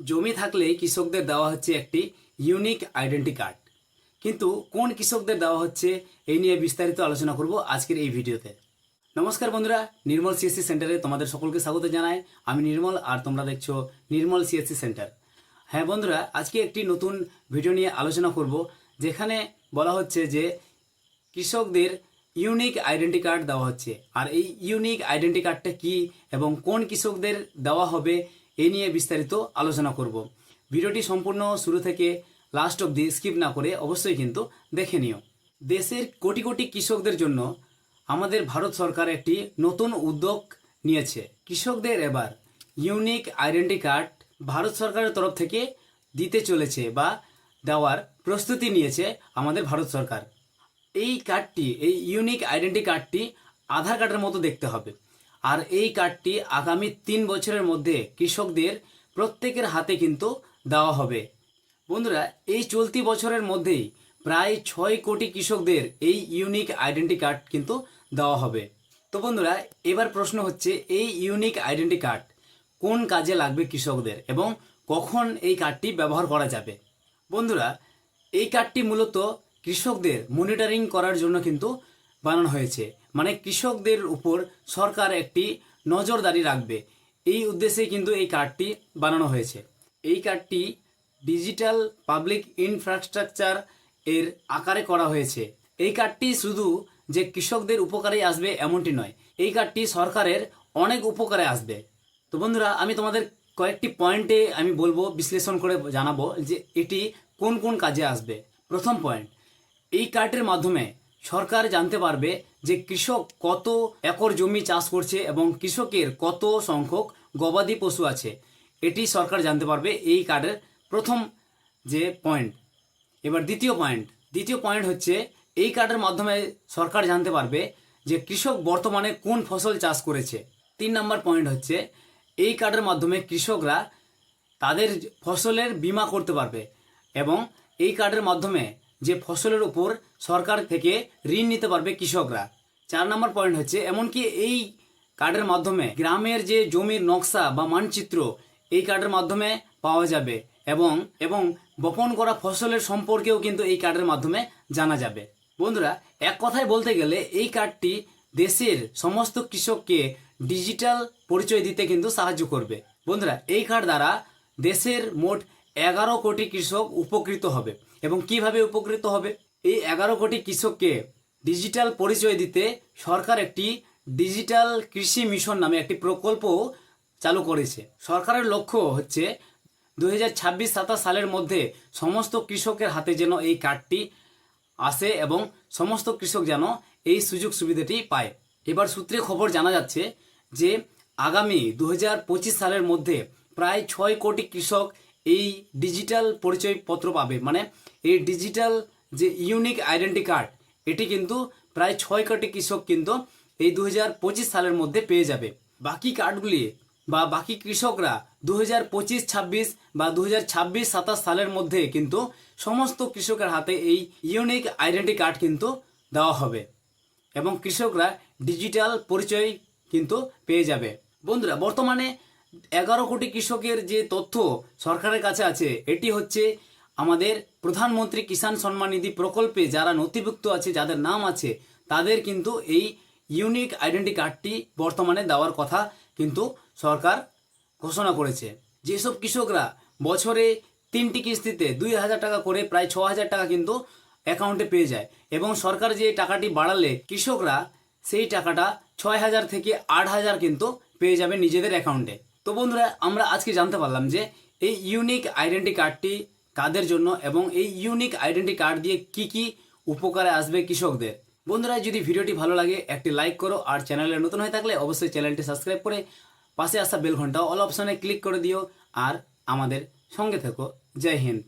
জমি থাকলেই কৃষকদের দেওয়া হচ্ছে একটি ইউনিক আইডেন্টি কার্ড কিন্তু কোন কৃষকদের দেওয়া হচ্ছে এই নিয়ে বিস্তারিত আলোচনা করব আজকের এই ভিডিওতে। নমস্কার বন্ধুরা, নির্মল সিএসসি সেন্টারে তোমাদের সকলকে স্বাগত জানাই। আমি নির্মল, আর তোমরা দেখছ নির্মল সিএসসি সেন্টার হ্যাঁ বন্ধুরা, আজকে একটি নতুন ভিডিও নিয়ে আলোচনা করব, যেখানে বলা হচ্ছে যে কৃষকদের ইউনিক আইডেন্টি কার্ড দেওয়া হচ্ছে। আর এই ইউনিক আইডেন্টি কার্ডটা কি এবং কোন কৃষকদের দেওয়া হবে এই নিয়ে বিস্তারিত আলোচনা করব। ভিডিওটি সম্পূর্ণ শুরু থেকে লাস্ট অবধি স্কিপ না করে অবশ্যই কিন্তু দেখে নিও। দেশের কোটি কোটি কৃষকদের জন্য আমাদের ভারত সরকার একটি নতুন উদ্যোগ নিয়েছে। কৃষকদের এবার ইউনিক আইডেন্টি কার্ড ভারত সরকারের তরফ থেকে দিতে চলেছে বা দেওয়ার প্রস্তুতি নিয়েছে আমাদের ভারত সরকার। এই কার্ডটি এই ইউনিক আইডেন্টি কার্ডটি আধার কার্ডের মতো দেখতে হবে। আর এই কার্ডটি আগামী তিন বছরের মধ্যে কৃষকদের প্রত্যেকের হাতে কিন্তু দেওয়া হবে। বন্ধুরা, এই চলতি বছরের মধ্যেই প্রায় ছয় কোটি কৃষকদের এই ইউনিক আইডেন্টি কার্ড কিন্তু দেওয়া হবে। তো বন্ধুরা, এবার প্রশ্ন হচ্ছে, এই ইউনিক আইডেন্টি কার্ড কোন কাজে লাগবে কৃষকদের এবং কখন এই কার্ডটি ব্যবহার করা যাবে? বন্ধুরা, এই কার্ডটি মূলত কৃষকদের মনিটরিং করার জন্য কিন্তু বানানো হয়েছে। মানে কৃষকদের উপর সরকার একটি নজরদারি রাখবে। এই উদ্দেশ্যে কিন্তু এই কার্ডটি বানানো হয়েছে। এই কার্ডটি ডিজিটাল পাবলিক ইনফ্রাস্ট্রাকচার এর আকারে করা হয়েছে। এই কার্ডটি শুধু যে কৃষকদের উপকারে আসবে এমনটি নয়, এই কার্ডটি সরকারের অনেক উপকারে আসবে। তো বন্ধুরা, আমি তোমাদের কয়েকটি পয়েন্টে আমি বলব, বিশ্লেষণ করে জানাব যে এটি কোন কোন কাজে আসবে। প্রথম পয়েন্ট, এই কার্ডের মাধ্যমে সরকার জানতে পারবে যে কৃষক কত একর জমি চাষ করছে এবং কৃষকের কত সংখ্যক গবাদি পশু আছে। এটি সরকার জানতে পারবে এই কার্ডের প্রথম যে পয়েন্ট। এবার দ্বিতীয় পয়েন্ট। দ্বিতীয় পয়েন্ট হচ্ছে এই কার্ডের মাধ্যমে সরকার জানতে পারবে যে কৃষক বর্তমানে কোন ফসল চাষ করেছে। তিন নম্বর পয়েন্ট হচ্ছে এই কার্ডের মাধ্যমে কৃষকরা তাদের ফসলের বীমা করতে পারবে এবং এই কার্ডের মাধ্যমে যে ফসলের উপর সরকার থেকে ঋণ নিতে পারবে কৃষকরা। চার নম্বর পয়েন্ট হচ্ছে, এমনকি এই কার্ডের মাধ্যমে গ্রামের যে জমির নকশা বা মানচিত্র, এই কার্ডের মাধ্যমে পাওয়া যাবে এবং এবং বপন করা ফসলের সম্পর্কেও কিন্তু এই কার্ডের মাধ্যমে জানা যাবে। বন্ধুরা, এক কথায় বলতে গেলে এই কার্ডটি দেশের সমস্ত কৃষককে ডিজিটাল পরিচয় দিতে কিন্তু সাহায্য করবে। বন্ধুরা, এই কার্ড দ্বারা দেশের মোট এগারো কোটি কৃষক উপকৃত হবে। এবং কীভাবে উপকৃত হবে? এই এগারো কোটি কৃষককে ডিজিটাল পরিচয় দিতে সরকার একটি ডিজিটাল কৃষি মিশন নামে একটি প্রকল্প চালু করেছে। সরকারের লক্ষ্য হচ্ছে দু হাজার ছাব্বিশ সাতাশ সালের মধ্যে সমস্ত কৃষকের হাতে যেন এই কার্ডটি আসে এবং সমস্ত কৃষক যেন এই সুযোগ সুবিধাটি পায়। এবার সূত্রে খবর জানা যাচ্ছে যে, আগামী দু হাজার পঁচিশ সালের মধ্যে প্রায় ছয় কোটি কৃষক এই ডিজিটাল পরিচয়পত্র পাবে। মানে এই ডিজিটাল যে ইউনিক আইডেন্টি কার্ড এটি কিন্তু প্রায় ছয় কোটি কৃষক কিন্তু এই দু হাজার পঁচিশ সালের মধ্যে পেয়ে যাবে। বাকি কার্ডগুলি বা বাকি কৃষকরা দু হাজার পঁচিশ, ছাব্বিশ বা দু হাজার ছাব্বিশ, সাতাশ সালের মধ্যে কিন্তু সমস্ত কৃষকের হাতে এই ইউনিক আইডেন্টি কার্ড কিন্তু দেওয়া হবে এবং কৃষকরা ডিজিটাল পরিচয় কিন্তু পেয়ে যাবে। বন্ধুরা, বর্তমানে এগারো কোটি কৃষকের যে তথ্য সরকারের কাছে আছে, এটি হচ্ছে আমাদের প্রধানমন্ত্রী কিষাণ সম্মান নিধি প্রকল্পে যারা নথিভুক্ত আছে, যাদের নাম আছে, তাদের কিন্তু এই ইউনিক আইডেন্টি কার্ডটি বর্তমানে দেওয়ার কথা কিন্তু সরকার ঘোষণা করেছে। যেসব কৃষকরা বছরে তিনটি কিস্তিতে দুই হাজার টাকা করে, প্রায় ছ হাজার টাকা কিন্তু অ্যাকাউন্টে পেয়ে যায় এবং সরকার যে টাকাটি বাড়ালে কৃষকরা সেই টাকাটা ছয় হাজার থেকে আট হাজার কিন্তু পেয়ে যাবে নিজেদের অ্যাকাউন্টে তো বন্ধুরা, আমরা আজকে জানতে পারলাম যে এই ইউনিক আইডেন্টি কার্ডটি কাদের জন্য এবং এই ইউনিক আইডেন্টি কার্ড দিয়ে কি কি উপকারে আসবে কৃষকদের। বন্ধুরা, যদি ভিডিওটি ভালো লাগে, একটি লাইক করো আর চ্যানেলে নতুন হয়ে থাকলে অবশ্যই চ্যানেলটি সাবস্ক্রাইব করে পাশে আসা বেল ঘণ্টা অল অপশনে ক্লিক করে দিও আর আমাদের সঙ্গে থেকো। জয় হিন্দ।